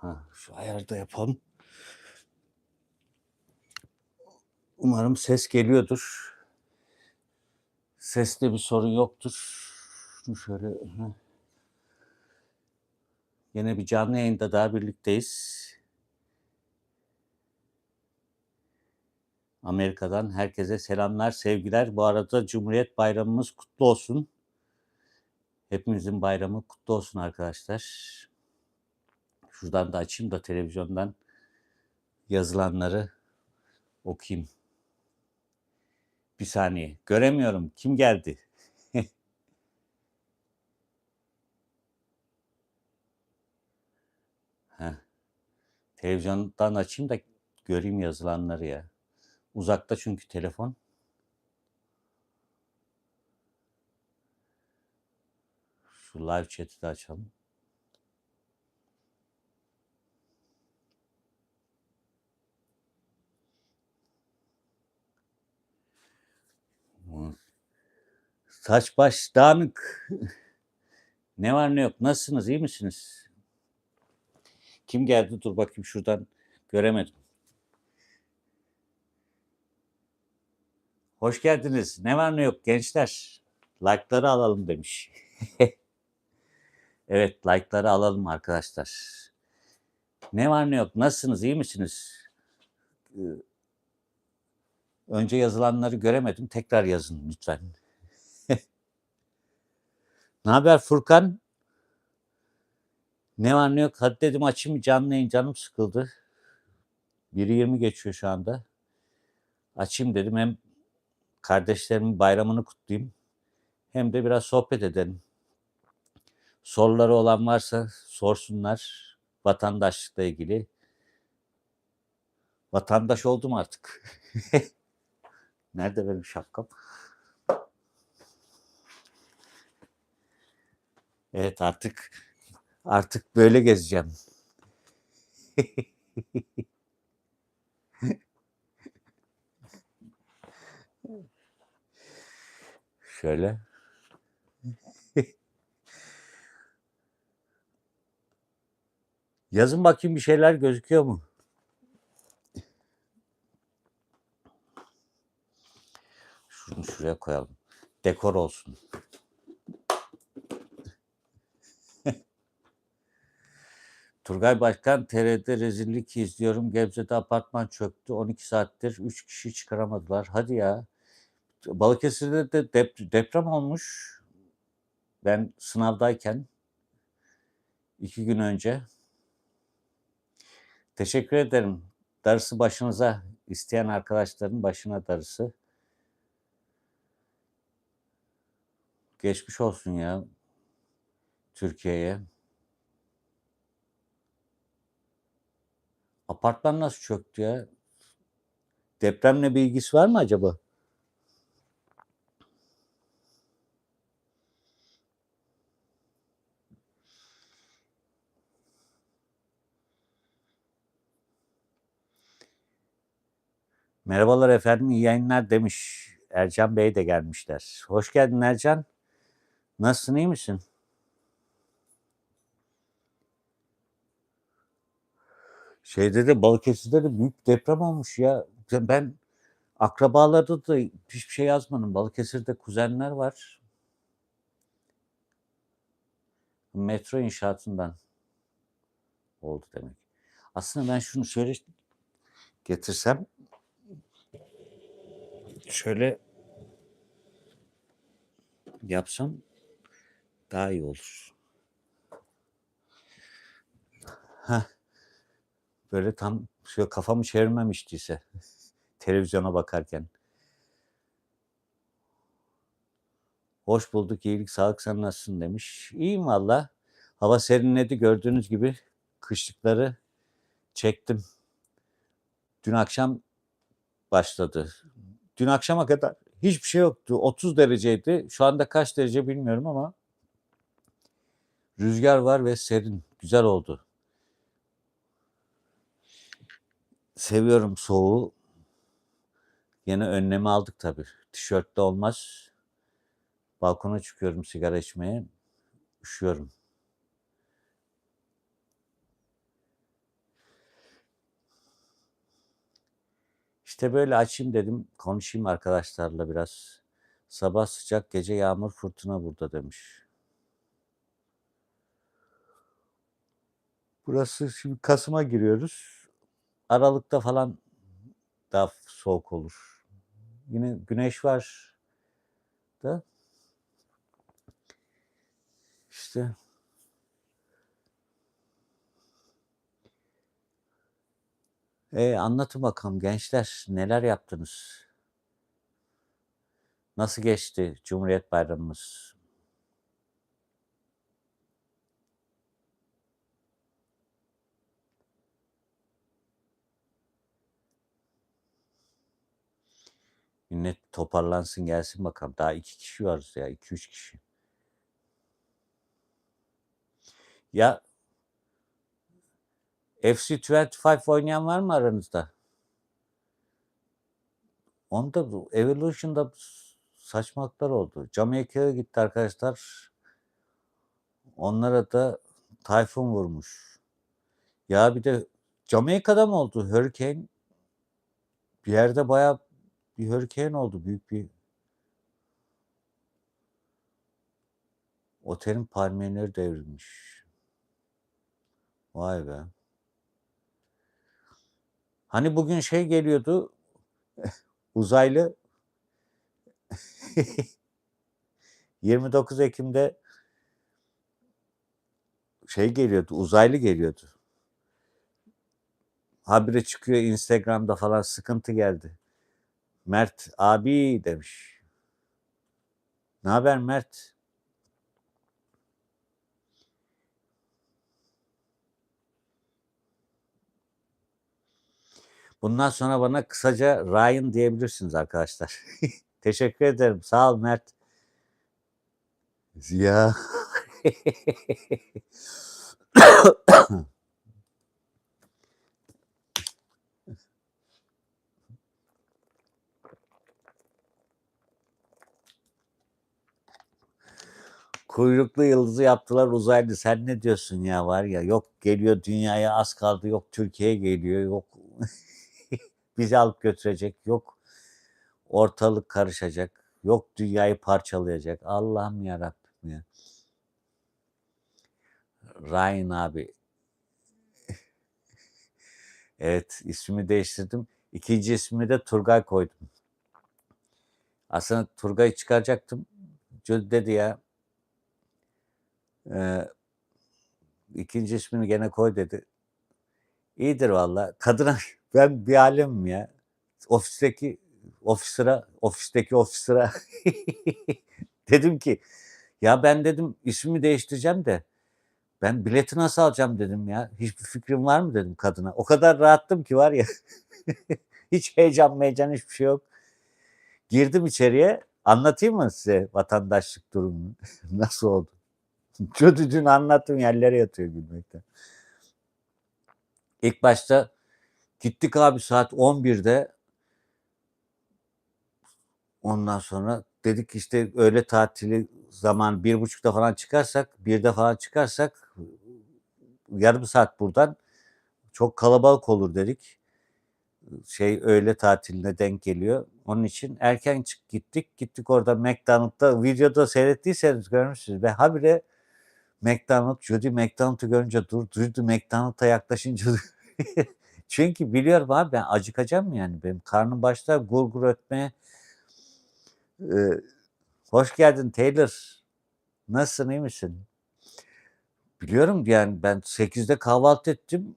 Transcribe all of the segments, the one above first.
Ha, şu ayarda yapalım. Umarım ses geliyordur. Seste bir sorun yoktur. Şöyle hı. Yine bir canlı yayında daha birlikteyiz. Amerika'dan herkese selamlar, sevgiler. Bu arada Cumhuriyet Bayramımız kutlu olsun. Hepimizin bayramı kutlu olsun arkadaşlar. Şuradan da açayım da televizyondan yazılanları okuyayım. Bir saniye. Göremiyorum. Kim geldi? Televizyondan açayım da göreyim yazılanları ya. Uzakta çünkü telefon. Şu live chat'i de açalım. Saç baş dağınık. Ne var ne yok. Nasılsınız? iyi misiniz? Kim geldi? Dur bakayım şuradan. Göremedim. Hoş geldiniz. Ne var ne yok gençler. Like'ları alalım demiş. evet like'ları alalım arkadaşlar. Ne var ne yok. Nasılsınız? iyi misiniz? Ee, Önce yazılanları göremedim. Tekrar yazın lütfen. Ne haber Furkan? Ne var ne yok. Hadi dedim açayım canlı yayın. Canım sıkıldı. 1.20 geçiyor şu anda. Açayım dedim. Hem kardeşlerimin bayramını kutlayayım. Hem de biraz sohbet edelim. Soruları olan varsa sorsunlar. Vatandaşlıkla ilgili. Vatandaş oldum artık. Nerede benim şapkam? Evet artık artık böyle gezeceğim. Şöyle. Yazın bakayım bir şeyler gözüküyor mu? Şunu şuraya koyalım. Dekor olsun. Turgay Başkan TR'de rezillik izliyorum. Gebze'de apartman çöktü. 12 saattir 3 kişi çıkaramadılar. Hadi ya. Balıkesir'de de dep- deprem olmuş. Ben sınavdayken iki gün önce. Teşekkür ederim. Darısı başınıza. isteyen arkadaşların başına darısı. Geçmiş olsun ya Türkiye'ye. Apartman nasıl çöktü ya? Depremle bir ilgisi var mı acaba? Merhabalar efendim, iyi yayınlar demiş. Ercan Bey de gelmişler. Hoş geldin Ercan. Nasılsın, iyi misin? Şeyde de Balıkesir'de de büyük deprem olmuş ya. Ben akrabalarda da hiçbir şey yazmadım. Balıkesir'de kuzenler var. Metro inşaatından oldu demek. Aslında ben şunu şöyle getirsem şöyle yapsam daha iyi olur. Heh. Böyle tam şöyle kafamı çevirmemiştiyse televizyona bakarken. Hoş bulduk, iyilik, sağlık sen nasılsın demiş. İyiyim valla. Hava serinledi gördüğünüz gibi kışlıkları çektim. Dün akşam başladı. Dün akşama kadar hiçbir şey yoktu. 30 dereceydi. Şu anda kaç derece bilmiyorum ama rüzgar var ve serin. Güzel oldu. seviyorum soğuğu. Yine önlemi aldık tabii. Tişörtle olmaz. Balkona çıkıyorum sigara içmeye. Üşüyorum. İşte böyle açayım dedim. Konuşayım arkadaşlarla biraz. Sabah sıcak, gece yağmur, fırtına burada demiş. Burası şimdi Kasım'a giriyoruz. Aralıkta falan daha soğuk olur. Yine güneş var da işte e, anlatın bakalım gençler neler yaptınız? Nasıl geçti Cumhuriyet Bayramımız? Millet toparlansın gelsin bakalım. Daha iki kişi varız ya. iki üç kişi. Ya FC25 oynayan var mı aranızda? Onda Evolution'da saçmalıklar oldu. Jamaika'ya gitti arkadaşlar. Onlara da tayfun vurmuş. Ya bir de Jamaika'da mı oldu? Hurricane bir yerde bayağı bir hurricane oldu. Büyük bir otelin palmiyeleri devrilmiş. Vay be. Hani bugün şey geliyordu uzaylı 29 Ekim'de şey geliyordu uzaylı geliyordu. Habire çıkıyor Instagram'da falan sıkıntı geldi. Mert abi demiş. Ne haber Mert? Bundan sonra bana kısaca Ryan diyebilirsiniz arkadaşlar. Teşekkür ederim. Sağ ol Mert. Ziya. Kuyruklu yıldızı yaptılar uzaylı. Sen ne diyorsun ya? Var ya yok geliyor dünyaya az kaldı yok Türkiye'ye geliyor yok bizi alıp götürecek yok ortalık karışacak yok dünyayı parçalayacak. Allah'ım ya Rabbim ya. Ryan abi. Evet ismimi değiştirdim. İkinci ismimi de Turgay koydum. Aslında Turgay'ı çıkaracaktım. Cül dedi ya ee, ikinci ismini gene koy dedi. İyidir valla. Kadına ben bir alemim ya. Ofisteki ofisira, ofisteki ofisira dedim ki ya ben dedim ismimi değiştireceğim de ben bileti nasıl alacağım dedim ya. Hiçbir fikrim var mı dedim kadına. O kadar rahattım ki var ya. Hiç heyecan heyecan hiçbir şey yok. Girdim içeriye. Anlatayım mı size vatandaşlık durumunu? nasıl oldu? Kötü dün anlattım yerlere yatıyor gülmekten. İlk başta gittik abi saat 11'de ondan sonra dedik işte öğle tatili zaman bir buçukta falan çıkarsak birde falan çıkarsak yarım saat buradan çok kalabalık olur dedik. Şey öğle tatiline denk geliyor. Onun için erken çık gittik. Gittik orada McDonald'da videoda seyrettiyseniz görmüşsünüz. Ve habire McDonald, Judy McDonald'ı görünce dur, Judy McDonald'a yaklaşınca çünkü biliyorum abi ben acıkacağım yani benim karnım başlar gurgur ötmeye. Ee, hoş geldin Taylor. Nasılsın iyi misin? Biliyorum yani ben 8'de kahvaltı ettim.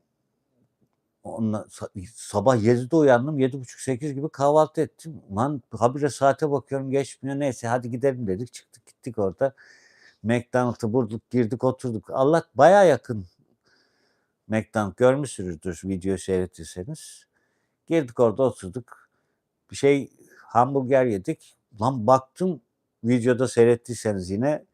Ondan, sabah 7'de uyandım. 7.30-8 gibi kahvaltı ettim. Lan habire saate bakıyorum geçmiyor. Neyse hadi gidelim dedik. Çıktık gittik orada. McDonald'ı bulduk, girdik, oturduk. Allah baya yakın McDonald görmüşsünüzdür video seyrettiyseniz. Girdik orada oturduk. Bir şey hamburger yedik. Lan baktım videoda seyrettiyseniz yine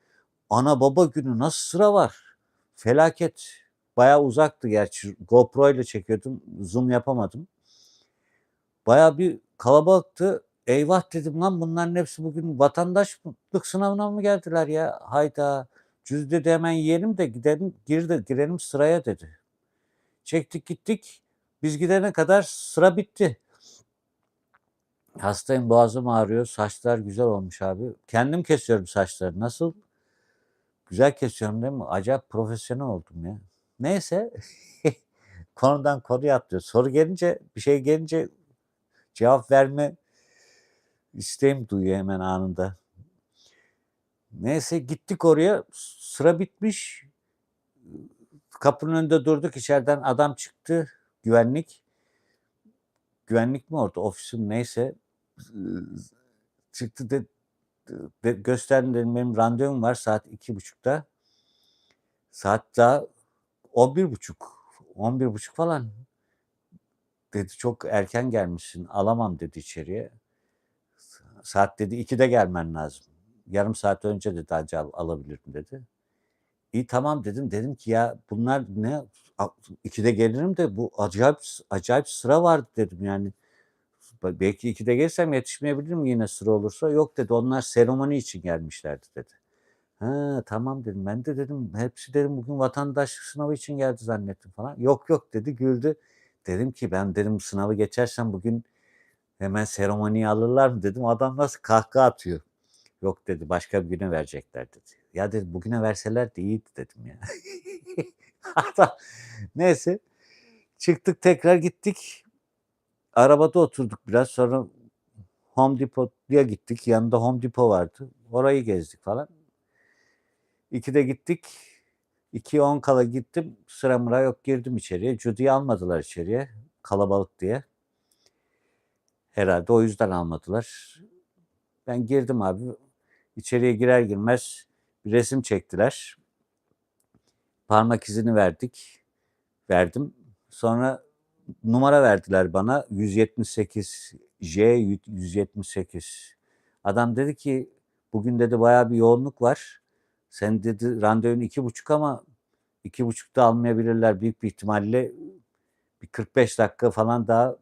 ana baba günü nasıl sıra var? Felaket. Baya uzaktı gerçi. GoPro ile çekiyordum. Zoom yapamadım. Baya bir kalabalıktı. Eyvah dedim lan bunların hepsi bugün vatandaşlık sınavına mı geldiler ya? Hayda. Cüz dedi hemen yiyelim de gidelim, gir de girelim sıraya dedi. Çektik gittik. Biz gidene kadar sıra bitti. Hastayım boğazım ağrıyor. Saçlar güzel olmuş abi. Kendim kesiyorum saçları. Nasıl? Güzel kesiyorum değil mi? Acayip profesyonel oldum ya. Neyse. Konudan konuya atlıyor. Soru gelince bir şey gelince cevap verme isteğim duyuyor hemen anında. Neyse gittik oraya. Sıra bitmiş. Kapının önünde durduk. İçeriden adam çıktı. Güvenlik. Güvenlik mi orada? Ofisim neyse. Çıktı de, de gösterdim dedim benim randevum var saat iki buçukta. Saat daha on bir buçuk. On bir buçuk falan. Dedi çok erken gelmişsin. Alamam dedi içeriye. Saat dedi 2'de gelmen lazım. Yarım saat önce dedi anca al- alabilirim dedi. İyi tamam dedim. Dedim ki ya bunlar ne? A- 2'de gelirim de bu acayip acayip sıra vardı dedim yani. Be- Belki 2'de gelirsem yetişmeyebilirim yine sıra olursa. Yok dedi onlar seremoni için gelmişlerdi dedi. Ha tamam dedim. Ben de dedim hepsi dedim bugün vatandaşlık sınavı için geldi zannettim falan. Yok yok dedi güldü. Dedim ki ben dedim sınavı geçersem bugün hemen seremoniyi alırlar mı dedim. Adam nasıl kahkaha atıyor. Yok dedi başka bir güne verecekler dedi. Ya dedi bugüne verseler de iyiydi dedim ya. Adam- Neyse çıktık tekrar gittik. Arabada oturduk biraz sonra Home Depot'ya gittik. Yanında Home Depot vardı. Orayı gezdik falan. İkide gittik. 2'ye 10 kala gittim. Sıra mıra yok girdim içeriye. Judy'yi almadılar içeriye. Kalabalık diye. Herhalde o yüzden almadılar. Ben girdim abi. İçeriye girer girmez bir resim çektiler. Parmak izini verdik. Verdim. Sonra numara verdiler bana. 178 J 178. Adam dedi ki bugün dedi bayağı bir yoğunluk var. Sen dedi randevun iki buçuk ama iki buçukta almayabilirler büyük bir ihtimalle bir 45 dakika falan daha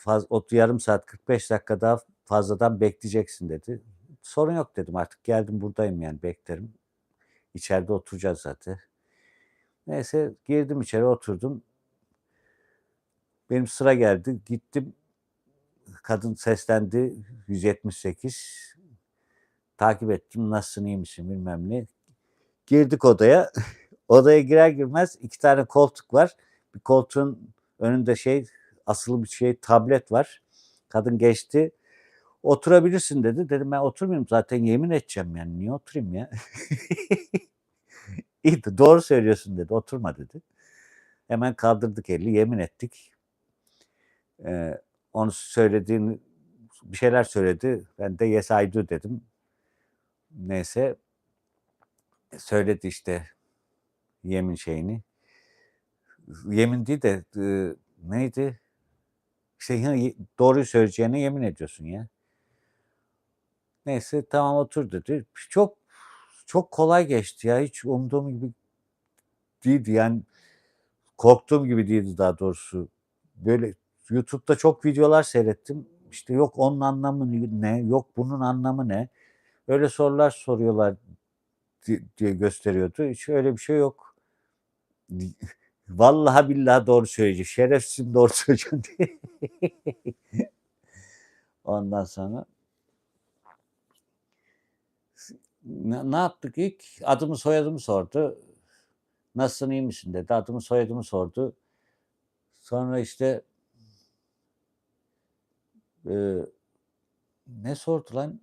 faz, ot yarım saat 45 dakika daha fazladan bekleyeceksin dedi. Sorun yok dedim artık geldim buradayım yani beklerim. İçeride oturacağız zaten. Neyse girdim içeri oturdum. Benim sıra geldi. Gittim. Kadın seslendi. 178. Takip ettim. Nasılsın iyi misin bilmem ne. Girdik odaya. Odaya girer girmez iki tane koltuk var. Bir koltuğun önünde şey asılı bir şey tablet var. Kadın geçti. Oturabilirsin dedi. Dedim ben oturmayayım zaten yemin edeceğim yani. Niye oturayım ya? İyi doğru söylüyorsun dedi. Oturma dedi. Hemen kaldırdık eli yemin ettik. Ee, onu söylediğini bir şeyler söyledi. Ben de yes I do dedim. Neyse söyledi işte yemin şeyini. Yemin değil de e, neydi? Yine doğruyu söyleyeceğine yemin ediyorsun ya. Neyse tamam otur dedi. Çok çok kolay geçti ya. Hiç umduğum gibi değildi. Yani korktuğum gibi değildi daha doğrusu. Böyle YouTube'da çok videolar seyrettim. İşte yok onun anlamı ne, yok bunun anlamı ne. Öyle sorular soruyorlar di- diye gösteriyordu. Hiç öyle bir şey yok. Vallahi billahi doğru söyleyecek. Şerefsizim doğru söyleyeceğim diye. Ondan sonra ne, ne yaptık ilk? Adımı soyadımı sordu. Nasılsın iyi misin dedi. Adımı soyadımı sordu. Sonra işte e, ne sordu lan?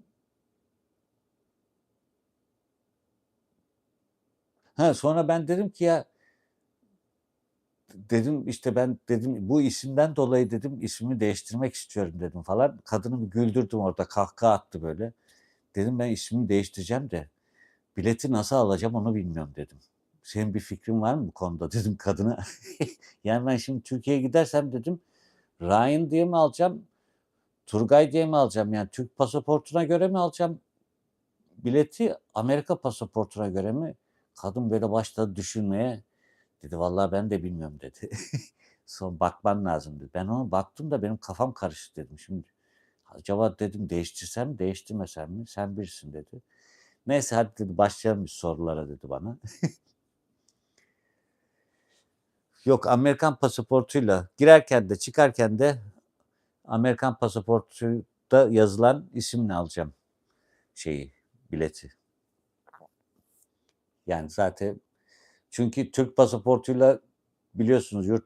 Ha sonra ben dedim ki ya dedim işte ben dedim bu isimden dolayı dedim ismimi değiştirmek istiyorum dedim falan. Kadını güldürdüm orada kahkaha attı böyle. Dedim ben ismimi değiştireceğim de bileti nasıl alacağım onu bilmiyorum dedim. Senin bir fikrin var mı bu konuda dedim kadına. yani ben şimdi Türkiye'ye gidersem dedim Ryan diye mi alacağım? Turgay diye mi alacağım? Yani Türk pasaportuna göre mi alacağım? Bileti Amerika pasaportuna göre mi? Kadın böyle başladı düşünmeye. Dedi vallahi ben de bilmiyorum dedi. Son bakman lazım dedi. Ben ona baktım da benim kafam karıştı dedim. Şimdi acaba dedim değiştirsem değiştirmesem mi? Sen bilirsin dedi. Neyse hadi dedi başlayalım bir sorulara dedi bana. Yok Amerikan pasaportuyla girerken de çıkarken de Amerikan pasaportu pasaportta yazılan isimle alacağım şeyi, bileti. Yani zaten çünkü Türk pasaportuyla biliyorsunuz yurt